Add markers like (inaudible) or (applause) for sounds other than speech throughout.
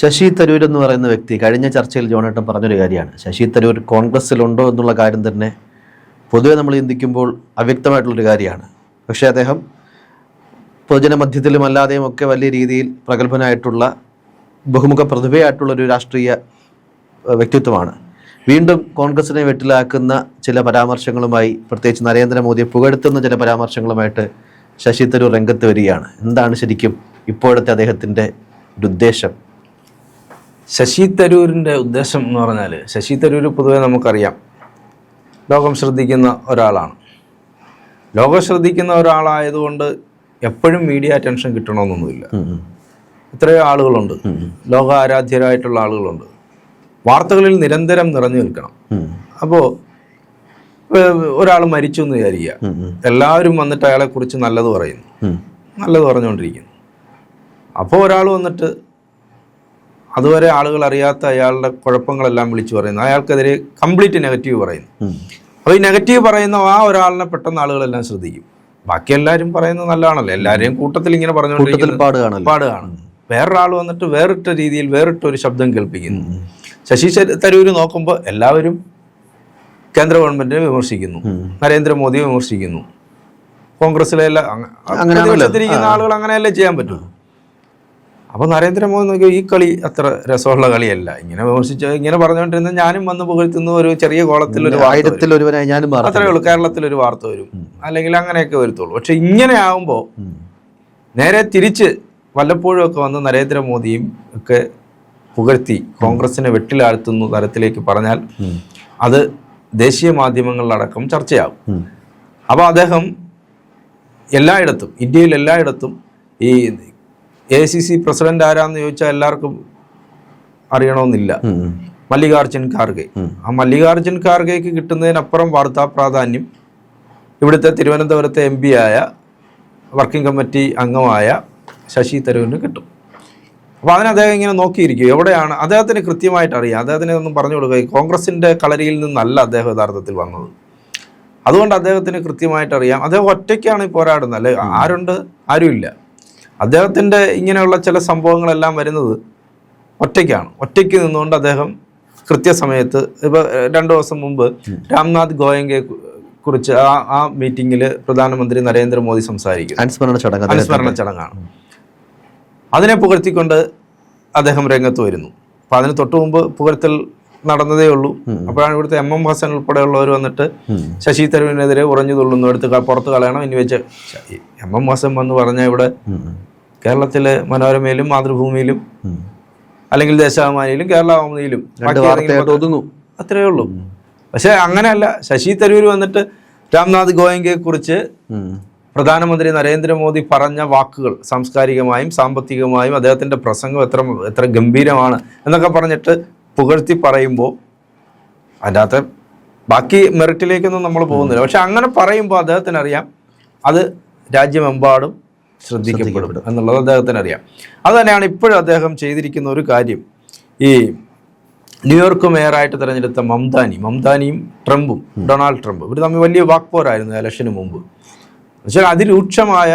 ശശി തരൂർ എന്ന് പറയുന്ന വ്യക്തി കഴിഞ്ഞ ചർച്ചയിൽ ജോണേട്ടൻ പറഞ്ഞൊരു കാര്യമാണ്. ശശി തരൂർ കോൺഗ്രസ്സിലുണ്ടോ എന്നുള്ള കാര്യം തന്നെ പൊതുവെ നമ്മൾ ചിന്തിക്കുമ്പോൾ അവ്യക്തമായിട്ടുള്ളൊരു കാര്യമാണ്. പക്ഷേ അദ്ദേഹം പൊതുജന മധ്യത്തിലും അല്ലാതെയും ഒക്കെ വലിയ രീതിയിൽ പ്രഗത്ഭനായിട്ടുള്ള ബഹുമുഖ പ്രതിഭയായിട്ടുള്ളൊരു രാഷ്ട്രീയ വ്യക്തിത്വമാണ്. വീണ്ടും കോൺഗ്രസിനെ വെട്ടിലാക്കുന്ന ചില പരാമർശങ്ങളുമായി പ്രത്യേകിച്ച് നരേന്ദ്രമോദിയെ പുകഴ്ത്തുന്ന ചില പരാമർശങ്ങളുമായിട്ട് ശശി തരൂർ രംഗത്ത് വരികയാണ്. എന്താണ് ശരിക്കും ഇപ്പോഴത്തെ അദ്ദേഹത്തിന്റെ ഒരു ഉദ്ദേശം? ശശി തരൂരിന്റെ ഉദ്ദേശം എന്ന് പറഞ്ഞാൽ ശശി തരൂർ പൊതുവെ നമുക്കറിയാം. ലോകം ശ്രദ്ധിക്കുന്ന ഒരാളാണ്. ലോകം ശ്രദ്ധിക്കുന്ന ഒരാളായതുകൊണ്ട് എപ്പോഴും മീഡിയ അറ്റൻഷൻ കിട്ടണമെന്നൊന്നുമില്ല. എത്രയോ ആളുകളുണ്ട്. ലോക ആരാധ്യരായിട്ടുള്ള ആളുകളുണ്ട്. വാർത്തകളിൽ നിരന്തരം നിറഞ്ഞു നിൽക്കണം. അപ്പോൾ ഒരാൾ മരിച്ചു എന്ന് വിചാരിക്കുക. എല്ലാവരും വന്നിട്ട് അയാളെക്കുറിച്ച് നല്ലത് പറയുന്നു. നല്ലത് പറഞ്ഞുകൊണ്ടിരിക്കുന്നു. അപ്പോൾ ഒരാൾ വന്നിട്ട് അതുവരെ ആളുകൾ അറിയാത്ത അയാളുടെ കുഴപ്പങ്ങളെല്ലാം വിളിച്ചു പറയുന്നു. അയാൾക്കെതിരെ കംപ്ലീറ്റ് നെഗറ്റീവ് പറയുന്നു. അപ്പോൾ ഈ നെഗറ്റീവ് പറയുന്ന ആ ഒരാളിനെ പെട്ടെന്ന് ആളുകളെല്ലാം ശ്രദ്ധിക്കും. ബാക്കി എല്ലാവരും പറയുന്നത് നല്ലതാണല്ലോ. എല്ലാവരെയും കൂട്ടത്തിൽ ഇങ്ങനെ പറഞ്ഞുകൊണ്ടിരിക്കുന്നത് പാടുകയാണ്. വേറൊരാൾ വന്നിട്ട് വേറിട്ട രീതിയിൽ വേറിട്ട ഒരു ശബ്ദം കേൾപ്പിക്കുന്നു. ശശി തരൂര് നോക്കുമ്പോൾ എല്ലാവരും കേന്ദ്ര ഗവൺമെന്റിനെ വിമർശിക്കുന്നു. നരേന്ദ്രമോദിയെ വിമർശിക്കുന്നു. കോൺഗ്രസിലെ എല്ലാ അങ്ങനെ ആളുകൾ അങ്ങനെയല്ലേ ചെയ്യാൻ പറ്റൂ? അപ്പോൾ നരേന്ദ്രമോദി നോക്കി ഈ കളി അത്ര രസമുള്ള കളിയല്ല. ഇങ്ങനെ വിമർശിച്ച് ഇങ്ങനെ പറഞ്ഞുകൊണ്ടിരുന്ന ഞാനും വന്ന് പുകഴ്ത്തുന്ന ഒരു ചെറിയ കോളത്തിൽ ഒരു. ആയിരത്തിൽ ഒരുവനായി ഞാനും അത്രേ ഉള്ളൂ കേരളത്തിൽ ഒരു വാർത്ത വരും. അല്ലെങ്കിൽ അങ്ങനെയൊക്കെ വരുത്തുള്ളൂ. പക്ഷെ ഇങ്ങനെ ആകുമ്പോൾ നേരെ തിരിച്ച് വല്ലപ്പോഴും ഒക്കെ വന്ന് നരേന്ദ്രമോദിയും ഒക്കെ പുകഴ്ത്തി കോൺഗ്രസിനെ വെട്ടിലാഴ്ത്തുന്ന തരത്തിലേക്ക് പറഞ്ഞാൽ അത് ദേശീയ മാധ്യമങ്ങളിലടക്കം ചർച്ചയാകും. അപ്പോൾ അദ്ദേഹം എല്ലായിടത്തും ഇന്ത്യയിൽ എല്ലായിടത്തും ഈ എ സി സി പ്രസിഡന്റ് ആരാന്ന് ചോദിച്ചാൽ എല്ലാവർക്കും അറിയണമെന്നില്ല. മല്ലികാർജുൻ. മല്ലികാർജുൻ ഖാർഗെ ആ മല്ലികാർജുൻ ഖാർഗെക്ക് കിട്ടുന്നതിനപ്പുറം വാർത്താ പ്രാധാന്യം ഇവിടുത്തെ തിരുവനന്തപുരത്തെ എം പി ആയ വർക്കിംഗ് കമ്മിറ്റി അംഗമായ ശശി തരൂരിന് കിട്ടും. അപ്പോൾ അതിന് അദ്ദേഹം ഇങ്ങനെ നോക്കിയിരിക്കും. എവിടെയാണ്? അദ്ദേഹത്തിന് കൃത്യമായിട്ട് അറിയാം. അദ്ദേഹത്തിന് ഒന്നും പറഞ്ഞു കൊടുക്കുക കോൺഗ്രസിന്റെ കളരിയിൽ നിന്നല്ല അദ്ദേഹം യഥാർത്ഥത്തിൽ വന്നത്. അതുകൊണ്ട് അദ്ദേഹത്തിന് കൃത്യമായിട്ട് അറിയാം. അദ്ദേഹം ഒറ്റയ്ക്കാണ് ഈ പോരാടുന്നത്. അല്ലെ? ആരുണ്ട്? ആരുമില്ല. അദ്ദേഹത്തിന്റെ ഇങ്ങനെയുള്ള ചില സംഭവങ്ങളെല്ലാം വരുന്നത് ഒറ്റയ്ക്കാണ്. ഒറ്റയ്ക്ക് നിന്നുകൊണ്ട് അദ്ദേഹം കൃത്യസമയത്ത് ഇപ്പോൾ രണ്ടു ദിവസം മുമ്പ് രാംനാഥ് ഗോയങ്കയെ കുറിച്ച് ആ ആ മീറ്റിങ്ങിൽ പ്രധാനമന്ത്രി നരേന്ദ്രമോദി സംസാരിക്കും. അനുസ്മരണ ചടങ്ങ് അനുസ്മരണ ചടങ്ങാണ്. അതിനെ പുകഴ്ത്തിക്കൊണ്ട് അദ്ദേഹം രംഗത്ത് വരുന്നു. അപ്പം അതിന് തൊട്ടു മുമ്പ് പുകഴ്ത്തൽ നടന്നതേ ഉള്ളൂ. അപ്പോഴാണ് ഇവിടുത്തെ എം എം ഹസൻ ഉൾപ്പെടെയുള്ളവർ വന്നിട്ട് ശശി തരൂരിനെതിരെ ഉറഞ്ഞു തുള്ളുന്നു. എടുത്ത് പുറത്ത് കളയണം. ഇനി വെച്ച് എം എം ഹസൻ വന്ന് പറഞ്ഞ ഇവിടെ. കേരളത്തിലെ മനോരമയിലും മാതൃഭൂമിയിലും അല്ലെങ്കിൽ ദേശാഭിമാനിയിലും കേരളാഭിമാനിയിലും ഒതുങ്ങും. അത്രയേ ഉള്ളൂ. പക്ഷെ അങ്ങനെയല്ല ശശി തരൂർ വന്നിട്ട് രാംനാഥ് ഗോയങ്കയെ കുറിച്ച്. പ്രധാനമന്ത്രി നരേന്ദ്രമോദി പറഞ്ഞ വാക്കുകൾ സാംസ്കാരികമായും സാമ്പത്തികമായും അദ്ദേഹത്തിന്റെ പ്രസംഗം എത്ര എത്ര ഗംഭീരമാണ് എന്നൊക്കെ പറഞ്ഞിട്ട് പുകഴ്ത്തി പറയുമ്പോൾ അതിനകത്ത് ബാക്കി മെറിറ്റിലേക്കൊന്നും നമ്മൾ പോകുന്നില്ല. പക്ഷെ അങ്ങനെ പറയുമ്പോൾ അദ്ദേഹത്തിന് അറിയാം അത് രാജ്യമെമ്പാടും ശ്രദ്ധിക്കപ്പെടും എന്നുള്ളത് അദ്ദേഹത്തിന് അറിയാം. അത് തന്നെയാണ് ഇപ്പോഴും അദ്ദേഹം ചെയ്തിരിക്കുന്ന ഒരു കാര്യം. ഈ ന്യൂയോർക്ക് മേയറായിട്ട് തിരഞ്ഞെടുത്ത മംദാനി മംദാനിയും ട്രംപും ഡൊണാൾഡ് ട്രംപ് ഇവർ തമ്മിൽ വലിയ വാക്പോരായിരുന്നു ഇലക്ഷന് മുമ്പ്. പക്ഷേ അതിരൂക്ഷമായ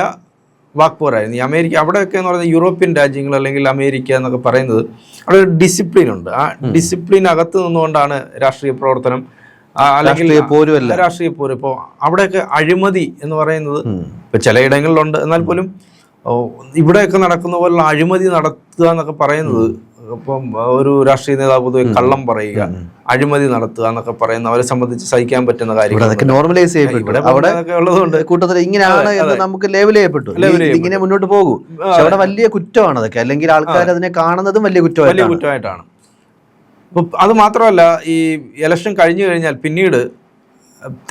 വാക്പോരായിരുന്നു. ഈ അമേരിക്ക അവിടെയൊക്കെ എന്ന് പറയുന്നത് യൂറോപ്യൻ രാജ്യങ്ങൾ അല്ലെങ്കിൽ അമേരിക്ക എന്നൊക്കെ പറയുന്നത് അവിടെ ഒരു ഡിസിപ്ലിൻ ഉണ്ട്. ആ ഡിസിപ്ലിൻ അകത്ത് നിന്നുകൊണ്ടാണ് രാഷ്ട്രീയ പ്രവർത്തനം രാഷ്ട്രീയ പോരുമല്ല. രാഷ്ട്രീയ പോരും. ഇപ്പോൾ അവിടെയൊക്കെ അഴിമതി എന്ന് പറയുന്നത് ഇപ്പൊ ചിലയിടങ്ങളിലുണ്ട്. എന്നാൽ പോലും ഇവിടെയൊക്കെ നടക്കുന്ന പോലുള്ള അഴിമതി നടത്തുക എന്നൊക്കെ പറയുന്നത് ഇപ്പം ഒരു രാഷ്ട്രീയ നേതാവ് പൊതുവെ കള്ളം പറയുക അഴിമതി നടത്തുക എന്നൊക്കെ പറയുന്ന അവരെ സംബന്ധിച്ച് സഹിക്കാൻ പറ്റുന്ന കാര്യം നോർമലൈസ് ചെയ്യപ്പെട്ടു. അവിടെ ഉള്ളതുകൊണ്ട് കൂട്ടത്തിൽ ഇങ്ങനെയാണ് എന്ന് നമുക്ക് ലേബൽ ചെയ്യപ്പെട്ടു. ഇങ്ങനെ മുന്നോട്ട് പോകും. അവിടെ വലിയ കുറ്റമാണ് അതൊക്കെ അല്ലെങ്കിൽ ആൾക്കാർ അതിനെ കാണുന്നതും വലിയ വലിയ കുറ്റമായിട്ടാണ്. കുറ്റമായിട്ടാണ് അപ്പൊ അത് മാത്രമല്ല ഈ ഇലക്ഷൻ കഴിഞ്ഞു കഴിഞ്ഞാൽ പിന്നീട്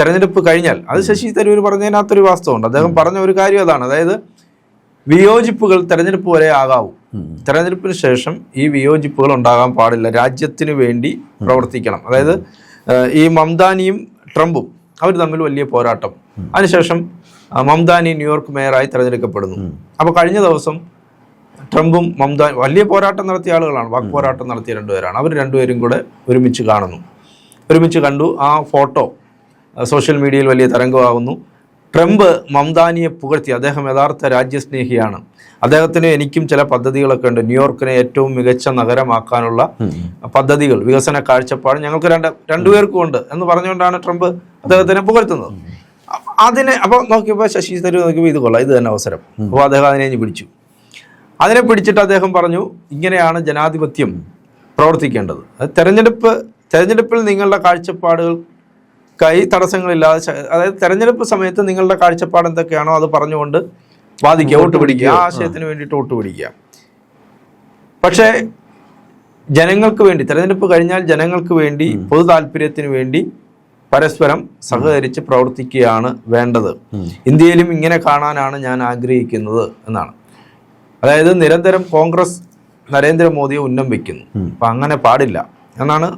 തെരഞ്ഞെടുപ്പ് കഴിഞ്ഞാൽ അത് ശശി തരൂർ പറഞ്ഞതിനകത്തൊരു വാസ്തവമുണ്ട്. അദ്ദേഹം പറഞ്ഞ ഒരു കാര്യം അതാണ്. അതായത് വിയോജിപ്പുകൾ തെരഞ്ഞെടുപ്പ് വരെ ആകാവൂ. തെരഞ്ഞെടുപ്പിന് ശേഷം ഈ വിയോജിപ്പുകൾ ഉണ്ടാകാൻ പാടില്ല. രാജ്യത്തിന് വേണ്ടി പ്രവർത്തിക്കണം. അതായത് ഈ മംദാനിയും ട്രംപും അവർ തമ്മിൽ വലിയ പോരാട്ടം. അതിനുശേഷം മംദാനി ന്യൂയോർക്ക് മേയറായി തെരഞ്ഞെടുക്കപ്പെടുന്നു. അപ്പോൾ കഴിഞ്ഞ ദിവസം ട്രംപും മമത വലിയ പോരാട്ടം നടത്തിയ ആളുകളാണ്. വാക്ക് പോരാട്ടം നടത്തിയ രണ്ടുപേരാണ്. അവർ രണ്ടുപേരും കൂടെ ഒരുമിച്ച് കാണുന്നു. ഒരുമിച്ച് കണ്ടു. ആ ഫോട്ടോ സോഷ്യൽ മീഡിയയിൽ വലിയ തരംഗമാകുന്നു. ട്രംപ് മംദാനിയെ പുകഴ്ത്തി. അദ്ദേഹം യഥാർത്ഥ രാജ്യസ്നേഹിയാണ്. അദ്ദേഹത്തിന് എനിക്കും ചില പദ്ധതികളൊക്കെ ഉണ്ട്. ന്യൂയോർക്കിനെ ഏറ്റവും മികച്ച നഗരമാക്കാനുള്ള പദ്ധതികൾ വികസന കാഴ്ചപ്പാട് ഞങ്ങൾക്ക് രണ്ട് രണ്ടുപേർക്കും ഉണ്ട് എന്ന് പറഞ്ഞുകൊണ്ടാണ് ട്രംപ് അദ്ദേഹത്തിനെ പുകഴ്ത്തുന്നത്. അതിനെ അപ്പോൾ നോക്കിയപ്പോൾ ശശി തരൂർ നോക്കിയപ്പോൾ ഇത് കൊള്ളാം. ഇത് തന്നെ അവസരം. അപ്പോൾ അദ്ദേഹം അതിനെ പിടിച്ചു. അതിനെ പിടിച്ചിട്ട് അദ്ദേഹം പറഞ്ഞു ഇങ്ങനെയാണ് ജനാധിപത്യം പ്രവർത്തിക്കേണ്ടത്. അത് തെരഞ്ഞെടുപ്പ് തെരഞ്ഞെടുപ്പിൽ നിങ്ങളുടെ കാഴ്ചപ്പാടുകൾ കൈ തടസ്സങ്ങളില്ലാതെ അതായത് തെരഞ്ഞെടുപ്പ് സമയത്ത് നിങ്ങളുടെ കാഴ്ചപ്പാട് എന്തൊക്കെയാണോ അത് പറഞ്ഞുകൊണ്ട് വാദിക്കുക വോട്ട് പിടിക്കുക. ആ ആശയത്തിന് വേണ്ടിയിട്ട് വോട്ട് പിടിക്കുക. പക്ഷേ ജനങ്ങൾക്ക് വേണ്ടി തെരഞ്ഞെടുപ്പ് കഴിഞ്ഞാൽ ജനങ്ങൾക്ക് വേണ്ടി പൊതു താല്പര്യത്തിന് വേണ്ടി പരസ്പരം സഹകരിച്ച് പ്രവർത്തിക്കുകയാണ് വേണ്ടത്. ഇന്ത്യയിലും ഇങ്ങനെ കാണാനാണ് ഞാൻ ആഗ്രഹിക്കുന്നത് എന്നാണ്. അതായത് നിരന്തരം കോൺഗ്രസ് നരേന്ദ്രമോദിയെ ഉന്നം വെക്കുന്നു. അപ്പൊ അങ്ങനെ പാടില്ല എന്നാണ്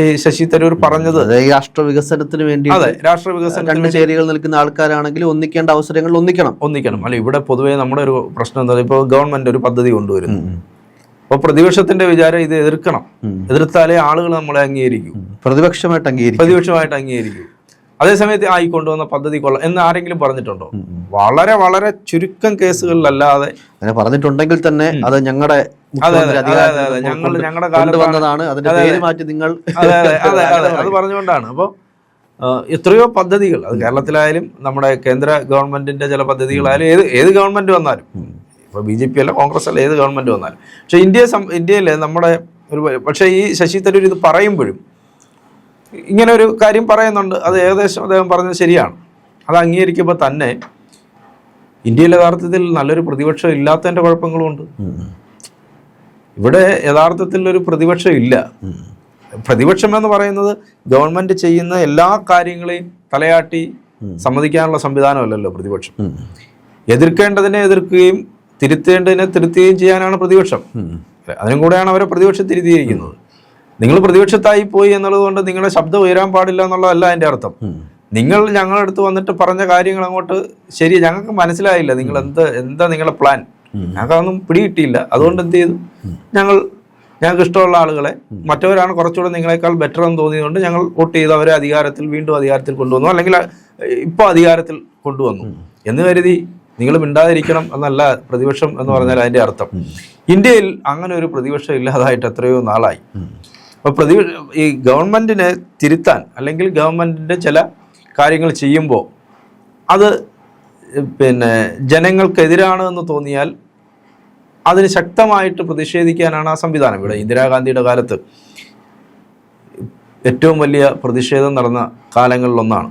ഈ ശശി തരൂർ പറഞ്ഞത്. രാഷ്ട്ര വികസനത്തിന് വേണ്ടി അതെ രാഷ്ട്ര വികസനം രണ്ട് ചേരികൾ നിൽക്കുന്ന ആൾക്കാരാണെങ്കിൽ ഒന്നിക്കേണ്ട അവസരങ്ങൾ ഒന്നിക്കണം. ഒന്നിക്കണം. അല്ല ഇവിടെ പൊതുവേ നമ്മുടെ ഒരു പ്രശ്നം എന്താ ഇപ്പോൾ ഗവൺമെന്റ് ഒരു പദ്ധതി കൊണ്ടുവരുന്നു. അപ്പോൾ പ്രതിപക്ഷത്തിന്റെ വിചാരം ഇത് എതിർക്കണം. എതിർത്താലേ ആളുകൾ നമ്മളെ അംഗീകരിക്കും. പ്രതിപക്ഷമായിട്ട് അംഗീകരിക്കും. പ്രതിപക്ഷമായിട്ട് അംഗീകരിക്കൂ. അതേസമയത്ത് ആയി കൊണ്ടുവന്ന പദ്ധതി കൊള്ളാം എന്ന് ആരെങ്കിലും പറഞ്ഞിട്ടുണ്ടോ? വളരെ വളരെ ചുരുക്കം കേസുകളിലല്ലാതെ അങ്ങനെ പറഞ്ഞിട്ടുണ്ടെങ്കിൽ തന്നെ അത് ഞങ്ങളുടെ ഞങ്ങൾ- ഞങ്ങളുടെ കാലത്താണ് കൊണ്ടുവന്നതാണ്. അതിന്റെ പേര് മാറ്റി നിങ്ങൾ അതെ അതെ അതെ (laughs) പറഞ്ഞുകൊണ്ടാണ്. അപ്പോൾ എത്രയോ പദ്ധതികൾ അത് കേരളത്തിലായാലും നമ്മുടെ കേന്ദ്ര ഗവൺമെന്റിന്റെ ചില പദ്ധതികളായാലും ഏത് ഏത് ഗവൺമെന്റ് വന്നാലും ഇപ്പോൾ ബി ജെ പി അല്ല കോൺഗ്രസ് അല്ല ഏത് ഗവൺമെന്റ് വന്നാലും. പക്ഷെ ഇന്ത്യ ഇന്ത്യയിലെ ഇന്ത്യയിൽ നമ്മുടെ ഒരു പക്ഷേ ഈ ശശി തരൂർ ഇത് പറയുമ്പോഴും ഇങ്ങനെ ഒരു കാര്യം പറയുന്നുണ്ട്. അത് ഏകദേശം അദ്ദേഹം പറഞ്ഞത് ശരിയാണ്. അത് അംഗീകരിക്കുമ്പോൾ തന്നെ ഇന്ത്യയിൽ യഥാർത്ഥത്തിൽ നല്ലൊരു പ്രതിപക്ഷം ഇല്ലാത്തതിന്റെ കുഴപ്പങ്ങളുമുണ്ട്. ഇവിടെ യഥാർത്ഥത്തിൽ ഒരു പ്രതിപക്ഷം ഇല്ല. പ്രതിപക്ഷം എന്ന് പറയുന്നത് ഗവൺമെന്റ് ചെയ്യുന്ന എല്ലാ കാര്യങ്ങളെയും തലയാട്ടി സമ്മതിക്കാനുള്ള സംവിധാനമല്ലല്ലോ പ്രതിപക്ഷം. എതിർക്കേണ്ടതിനെ എതിർക്കുകയും തിരുത്തേണ്ടതിനെ തിരുത്തുകയും ചെയ്യാനാണ് പ്രതിപക്ഷം. അതിനും കൂടെയാണ് അവരെ പ്രതിപക്ഷം തിരുത്തിയിരിക്കുന്നത്. നിങ്ങൾ പ്രതിപക്ഷത്തായി പോയി എന്നുള്ളത് കൊണ്ട് നിങ്ങളുടെ ശബ്ദം ഉയരാൻ പാടില്ല എന്നുള്ളതല്ല അതിന്റെ അർത്ഥം. നിങ്ങൾ ഞങ്ങളുടെ അടുത്ത് വന്നിട്ട് പറഞ്ഞ കാര്യങ്ങൾ അങ്ങോട്ട് ശരി ഞങ്ങൾക്ക് മനസ്സിലായില്ല നിങ്ങൾ എന്ത് എന്താ നിങ്ങളുടെ പ്ലാൻ ഞങ്ങൾക്കതൊന്നും പിടികിട്ടിയില്ല. അതുകൊണ്ട് എന്ത് ചെയ്തു? ഞങ്ങൾ ഞങ്ങൾക്ക് ഇഷ്ടമുള്ള ആളുകളെ മറ്റവരാണ് കുറച്ചുകൂടെ നിങ്ങളെക്കാൾ ബെറ്റർ എന്ന് തോന്നിയതുകൊണ്ട് ഞങ്ങൾ വോട്ട് ചെയ്ത് അവരെ അധികാരത്തിൽ വീണ്ടും അധികാരത്തിൽ കൊണ്ടുവന്നു. അല്ലെങ്കിൽ ഇപ്പോൾ അധികാരത്തിൽ കൊണ്ടുവന്നു. എന്ന് കരുതി നിങ്ങൾ മിണ്ടാതിരിക്കണം എന്നല്ല പ്രതിപക്ഷം എന്ന് പറഞ്ഞാൽ അതിന്റെ അർത്ഥം. ഇന്ത്യയിൽ അങ്ങനെ ഒരു പ്രതിപക്ഷം ഇല്ലാതായിട്ട് എത്രയോ നാളായി. അപ്പോൾ പ്രതി ഈ ഗവൺമെന്റിനെ തിരുത്താൻ അല്ലെങ്കിൽ ഗവൺമെന്റിന്റെ ചില കാര്യങ്ങൾ ചെയ്യുമ്പോൾ അത് പിന്നെ ജനങ്ങൾക്കെതിരാണ് എന്ന് തോന്നിയാൽ അതിന് ശക്തമായിട്ട് പ്രതിഷേധിക്കാനാണ് ആ സംവിധാനം. ഇവിടെ ഇന്ദിരാഗാന്ധിയുടെ കാലത്ത് ഏറ്റവും വലിയ പ്രതിഷേധം നടന്ന കാലങ്ങളിലൊന്നാണ്.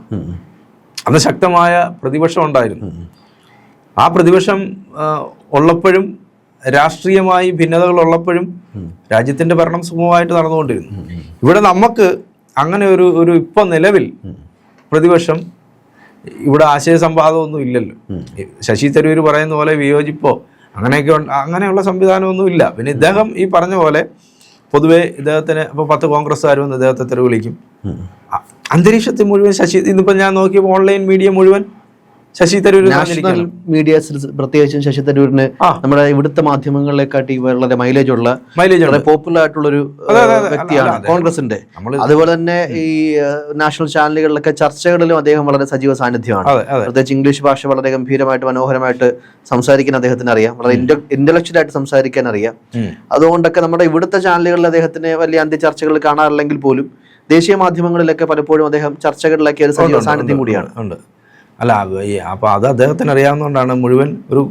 അന്ന് ശക്തമായ പ്രതിപക്ഷം ഉണ്ടായിരുന്നു. ആ പ്രതിപക്ഷം ഉള്ളപ്പോഴും രാഷ്ട്രീയമായി ഭിന്നതകൾ ഉള്ളപ്പോഴും രാജ്യത്തിന്റെ ഭരണം സുഗമമായിട്ട് നടന്നുകൊണ്ടിരുന്നു. ഇവിടെ നമുക്ക് അങ്ങനെ ഒരു ഒരു ഇപ്പൊ നിലവിൽ പ്രതിപക്ഷം ഇവിടെ ആശയ സംവാദമൊന്നും ഇല്ലല്ലോ ശശി തരൂർ പറയുന്ന പോലെ വിയോജിപ്പോ അങ്ങനെയൊക്കെ അങ്ങനെയുള്ള സംവിധാനമൊന്നും ഇല്ല. പിന്നെ ഇദ്ദേഹം ഈ പറഞ്ഞ പോലെ പൊതുവെ ഇദ്ദേഹത്തിന് ഇപ്പോൾ പത്ത് കോൺഗ്രസ്സുകാർ വന്ന് ഇദ്ദേഹത്തെ തെരുവ് വിളിക്കും അന്തരീക്ഷത്തിൽ മുഴുവൻ ശശി ഇന്നിപ്പോൾ ഞാൻ നോക്കിയപ്പോൾ ഓൺലൈൻ മീഡിയ മുഴുവൻ ശശി തരൂർ നാഷണൽ മീഡിയസിൽ പ്രത്യേകിച്ചും ശശി തരൂരിന് നമ്മുടെ ഇവിടുത്തെ മാധ്യമങ്ങളെക്കാട്ടി വളരെ മൈലേജ് ഉള്ള മൈലേജ് വളരെ പോപ്പുലർ ആയിട്ടുള്ള ഒരു. വ്യക്തിയാണ്. കോൺഗ്രസിന്റെ അതുപോലെ തന്നെ ഈ നാഷണൽ ചാനലുകളിലൊക്കെ ചർച്ചകളിലും അദ്ദേഹം വളരെ സജീവ സാന്നിധ്യമാണ്. പ്രത്യേകിച്ച് ഇംഗ്ലീഷ് ഭാഷ വളരെ ഗംഭീരമായിട്ട് മനോഹരമായിട്ട് സംസാരിക്കാൻ അദ്ദേഹത്തിന് അറിയാം. വളരെ ഇന്റലക്ച്വൽ ആയിട്ട് സംസാരിക്കാൻ അറിയാം. അതുകൊണ്ടൊക്കെ നമ്മുടെ ഇവിടുത്തെ ചാനലുകളിൽ അദ്ദേഹത്തിന് വലിയ അന്ത്യ ചർച്ചകൾ കാണാറില്ലെങ്കിൽ പോലും ദേശീയ മാധ്യമങ്ങളിലൊക്കെ പലപ്പോഴും അദ്ദേഹം ചർച്ചകളിലൊക്കെ ഒരു സജീവ സാന്നിധ്യം കൂടിയാണ്. അല്ല അപ്പോൾ അത് അദ്ദേഹത്തിന് അറിയാവുന്നതുകൊണ്ടാണ് മുഴുവൻ ഒരു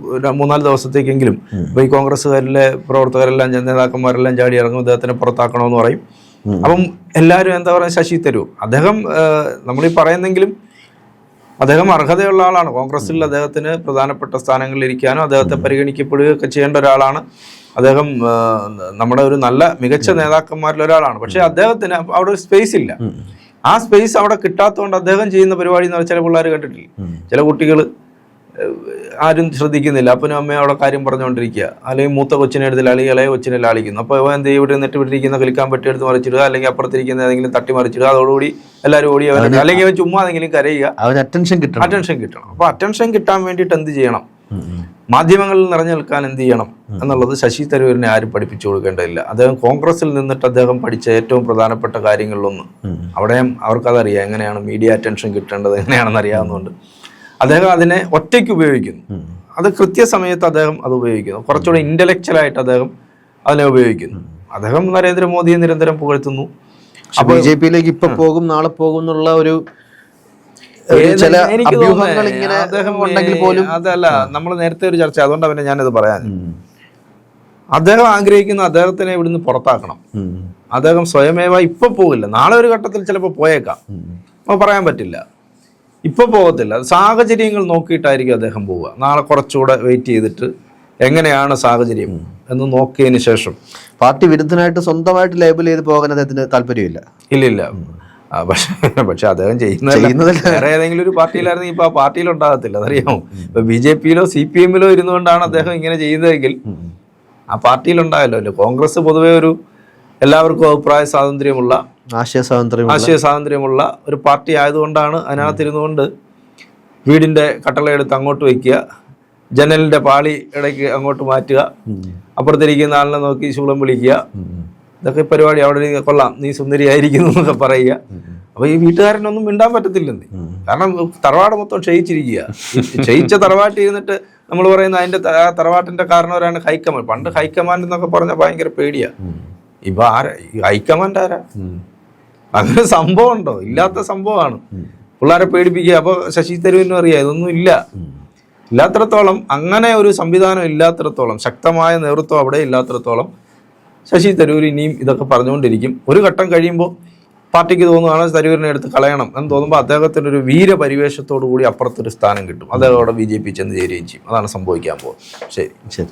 മൂന്നാൽ ദിവസത്തേക്കെങ്കിലും ഇപ്പൊ ഈ കോൺഗ്രസ്സുകാരിലെ പ്രവർത്തകരെല്ലാം നേതാക്കന്മാരെല്ലാം ചാടി ഇറങ്ങും അദ്ദേഹത്തിനെ പുറത്താക്കണമെന്ന് പറയും. അപ്പം എല്ലാവരും എന്താ പറയുക ശശി തരൂർ. അദ്ദേഹം നമ്മളീ പറയുന്നെങ്കിലും അദ്ദേഹം അർഹതയുള്ള ആളാണ്. കോൺഗ്രസിൽ അദ്ദേഹത്തിന് പ്രധാനപ്പെട്ട സ്ഥാനങ്ങളിൽ ഇരിക്കാനും അദ്ദേഹത്തെ പരിഗണിക്കപ്പെടുകയൊക്കെ ചെയ്യേണ്ട ഒരാളാണ്. അദ്ദേഹം നമ്മുടെ ഒരു നല്ല മികച്ച നേതാക്കന്മാരിൽ ഒരാളാണ്. പക്ഷെ അദ്ദേഹത്തിന് അവിടെ ഒരു സ്പേസ് ഇല്ല. ആ സ്പേസ് അവിടെ കിട്ടാത്തതുകൊണ്ട് അദ്ദേഹം ചെയ്യുന്ന പരിപാടി എന്ന് പറഞ്ഞാൽ ചില പിള്ളേർ കണ്ടിട്ടില്ല? ചില കുട്ടികൾ ആരും ശ്രദ്ധിക്കുന്നില്ല. അപ്പനും അമ്മയും അവിടെ കാര്യം പറഞ്ഞുകൊണ്ടിരിക്കുക അല്ലെങ്കിൽ മൂത്ത കൊച്ചിനെ എടുത്ത് അല്ലെങ്കിൽ ഇളയ കൊച്ചിനെ ലാളിക്കുന്നു. അപ്പോൾ അവൻ എന്ത്? ഇവിടെ നിന്നിട്ട് വിട്ടിരിക്കുന്ന കളിക്കാൻ പറ്റി എടുത്ത് മറിച്ചിടുക അല്ലെങ്കിൽ അപ്പുറത്തിരിക്കുന്ന ഏതെങ്കിലും തട്ടി മറിച്ചിടുക. അതോടുകൂടി എല്ലാവരും ഓടി അവൻ അല്ലെങ്കിൽ അവൻ ചുമ്മാ എന്തെങ്കിലും കരയുക. അറ്റൻഷൻ കിട്ടണം. അറ്റൻഷൻ കിട്ടണം. അപ്പോൾ അറ്റൻഷൻ കിട്ടാൻ വേണ്ടിയിട്ട് എന്ത് ചെയ്യണം? മാധ്യമങ്ങളിൽ നിറഞ്ഞു നിൽക്കാൻ എന്ത് ചെയ്യണം എന്നുള്ളത് ശശി തരൂരിനെ ആരും പഠിപ്പിച്ചു കൊടുക്കേണ്ടതില്ല. അദ്ദേഹം കോൺഗ്രസിൽ നിന്നിട്ട് അദ്ദേഹം പഠിച്ച ഏറ്റവും പ്രധാനപ്പെട്ട കാര്യങ്ങളിലൊന്ന്. അവിടെയും അവർക്കതറിയാം എങ്ങനെയാണ് മീഡിയ അറ്റൻഷൻ കിട്ടേണ്ടത് എങ്ങനെയാണെന്ന് അറിയാവുന്നതുകൊണ്ട്. അദ്ദേഹം അതിനെ ഒറ്റയ്ക്ക് ഉപയോഗിക്കുന്നു. അത് കൃത്യസമയത്ത് അദ്ദേഹം അത് ഉപയോഗിക്കുന്നു. കുറച്ചുകൂടെ ഇന്റലക്ച്വലായിട്ട് അദ്ദേഹം അതിനെ ഉപയോഗിക്കുന്നു. അദ്ദേഹം നരേന്ദ്രമോദിയെ നിരന്തരം പുകഴ്ത്തുന്നു. ബി ജെ പിയിലേക്ക് ഇപ്പൊ പോകും നാളെ പോകും എന്നുള്ള ഒരു ചില അഭ്യൂഹങ്ങൾ ഇങ്ങനെ ഉണ്ടെങ്കിൽ പോലും അതല്ല നമ്മൾ നേരത്തെ ഒരു ചർച്ച അതുകൊണ്ട് പിന്നെ ഞാനിത് പറയാൻ അദ്ദേഹം ആഗ്രഹിക്കുന്ന അദ്ദേഹത്തിനെ ഇവിടുന്ന് പുറത്താക്കണം. അദ്ദേഹം സ്വയമേവ ഇപ്പൊ പോകില്ല. നാളെ ഒരു ഘട്ടത്തിൽ ചിലപ്പോൾ പോയേക്കാം. അപ്പോൾ പറയാൻ പറ്റില്ല. ഇപ്പൊ പോകത്തില്ല. സാഹചര്യങ്ങൾ നോക്കിയിട്ടായിരിക്കും അദ്ദേഹം പോവുക. നാളെ കുറച്ചുകൂടെ വെയിറ്റ് ചെയ്തിട്ട് എങ്ങനെയാണ് സാഹചര്യം എന്ന് നോക്കിയതിന് ശേഷം. പാർട്ടി വിരുദ്ധനായിട്ട് സ്വന്തമായിട്ട് ലേബൽ ചെയ്ത് പോകാൻ അദ്ദേഹത്തിന് താല്പര്യമില്ല. ഇല്ലില്ല. പക്ഷെ പക്ഷെ അദ്ദേഹം ചെയ്യുന്നത്. വേറെ ഏതെങ്കിലും ഒരു പാർട്ടിയിലായിരുന്നു ഇപ്പൊ ആ പാർട്ടിയിൽ ഉണ്ടാകത്തില്ല അതറിയാമോ ഇപ്പൊ ബി ജെ പിയിലോ സി പി എമ്മിലോ ഇരുന്നുകൊണ്ടാണ് അദ്ദേഹം ഇങ്ങനെ ചെയ്യുന്നതെങ്കിൽ ആ പാർട്ടിയിൽ ഉണ്ടായല്ലോ കോൺഗ്രസ് പൊതുവേ ഒരു എല്ലാവർക്കും അഭിപ്രായ സ്വാതന്ത്ര്യമുള്ള ആശയ സ്വാതന്ത്ര്യം ആശയ സ്വാതന്ത്ര്യമുള്ള ഒരു പാർട്ടി ആയതുകൊണ്ടാണ് അതിനകത്തിരുന്നുകൊണ്ട് വീടിന്റെ കട്ടളയെടുത്ത് അങ്ങോട്ട് വയ്ക്കുക ജനലിന്റെ പാളി ഇടയ്ക്ക് അങ്ങോട്ട് മാറ്റുക അപ്പുറത്തിരിക്കുന്ന ആളിനെ നോക്കി ശൂളം വിളിക്കുക ഇതൊക്കെ പരിപാടി അവിടെ കൊള്ളാം നീ സുന്ദരിയായിരിക്കുന്നു എന്നൊക്കെ പറയുക. അപ്പൊ ഈ വീട്ടുകാരനൊന്നും മിണ്ടാൻ പറ്റത്തില്ലെന്ന്. കാരണം തറവാട് മൊത്തം ക്ഷയിച്ചിരിക്കുക. ക്ഷയിച്ച തറവാട്ടിൽ ഇരുന്നിട്ട് നമ്മൾ പറയുന്ന അതിന്റെ തറവാട്ടിന്റെ കാരണവരാണ് ഹൈക്കമാൻഡ്. പണ്ട് ഹൈക്കമാൻഡ് എന്നൊക്കെ പറഞ്ഞ ഭയങ്കര പേടിയാ. ഇപ്പൊ ആരാ ഹൈക്കമാൻഡ് ആരാ? അങ്ങനെ സംഭവം ഉണ്ടോ? ഇല്ലാത്ത സംഭവമാണ്. പിള്ളേരെ പേടിപ്പിക്കുക. അപ്പോൾ ശശി തരൂരിനും അറിയാം ഇതൊന്നും ഇല്ല. ഇല്ലാത്തിടത്തോളം അങ്ങനെ ഒരു സംവിധാനം ഇല്ലാത്തിടത്തോളം ശക്തമായ നേതൃത്വം അവിടെ ഇല്ലാത്തിടത്തോളം ശശി തരൂർ ഇനിയും ഇതൊക്കെ പറഞ്ഞുകൊണ്ടിരിക്കും. ഒരു ഘട്ടം കഴിയുമ്പോൾ പാർട്ടിക്ക് തോന്നുകയാണ് തരൂരിനെ എടുത്ത് കളയണം? എന്ന് തോന്നുമ്പോൾ അദ്ദേഹത്തിന്റെ ഒരു വീരപരിവേഷത്തോടു കൂടി അപ്പുറത്തൊരു സ്ഥാനം കിട്ടും. അദ്ദേഹം അവിടെ ബി ജെ പി ചെന്ന് ചേരുകയും ചെയ്യും. അതാണ് സംഭവിക്കാൻ പോകുന്നത്. ശരി. ശരി.